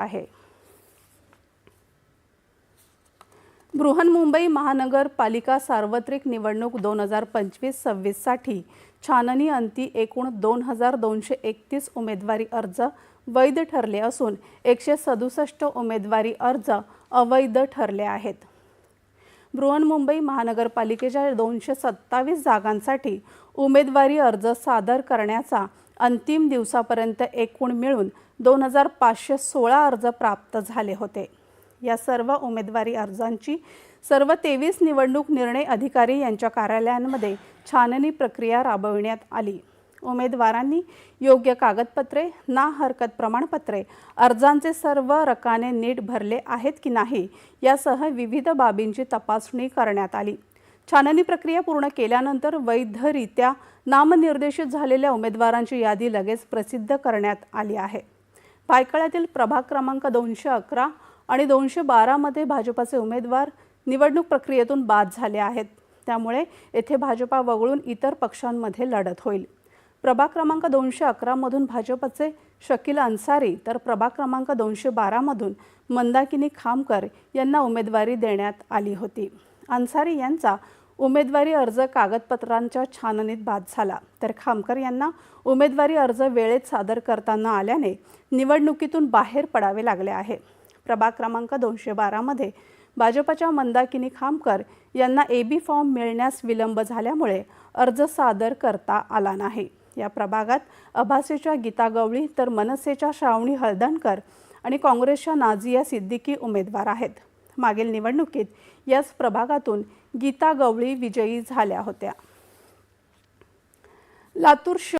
आहे. बृहन्मुंबई महानगरपालिका सार्वत्रिक निवडणूक दोन हजार पंचवीस सव्वीससाठी छाननी अंती एकूण दोन हजार दोनशे एकतीस उमेदवारी अर्ज वैध ठरले असून एकशे सदुसष्ट उमेदवारी अर्ज अवैध ठरले आहेत. बृहन्मुंबई महानगरपालिकेच्या दोनशे सत्तावीस जागांसाठी उमेदवारी अर्ज सादर करण्याचा अंतिम दिवसापर्यंत एकूण मिळून दोन हजार पाचशे सोळा अर्ज प्राप्त झाले होते. या सर्व उमेदवारी अर्जांची सर्व तेवीस निवडणूक निर्णय अधिकारी यांच्या कार्यालयांमध्ये छाननी प्रक्रिया राबविण्यात आली. उमेदवारांनी योग्य कागदपत्रे ना हरकत प्रमाणपत्रे अर्जांचे सर्व रकाने नीट भरले आहेत की नाही यासह विविध बाबींची तपासणी करण्यात आली. छाननी प्रक्रिया पूर्ण केल्यानंतर वैधरित्या नामनिर्देशित झालेल्या उमेदवारांची यादी लगेच प्रसिद्ध करण्यात आली आहे. भायखळ्यातील प्रभाग क्रमांक दोनशे अकरा आणि दोनशे बारामध्ये भाजपाचे उमेदवार निवडणूक प्रक्रियेतून बाद झाले आहेत. त्यामुळे येथे भाजपा वगळून इतर पक्षांमध्ये लढत होईल. प्रभाग क्रमांक दोनशे अकरामधून भाजपचे शकील अन्सारी तर प्रभाग क्रमांक दोनशे बारामधून मंदाकिनी खामकर यांना उमेदवारी देण्यात आली होती. अन्सारी यांचा उमेदवारी अर्ज कागदपत्रांच्या छाननीत बाद झाला. तर खामकर यांना उमेदवारी अर्ज वेळेत सादर करताना आल्याने निवडणुकीतून बाहेर पडावे लागले आहे. प्रभाग क्रमांक दोनशे बारामध्ये भाजपच्या मंदाकिनी खामकर यांना ए बी फॉर्म मिळण्यास विलंब झाल्यामुळे अर्ज सादर करता आला नाही. या प्रभागात अभासेच्या गीता गवळी तर मनसेच्या श्रावणी हळदणकर आणि काँग्रेसच्या नाझिया सिद्दीकी उमेदवार आहेत. मागील निवडणुकीत याच प्रभागातून गीता गवळी विजयी झाल्या होत्या. लातूर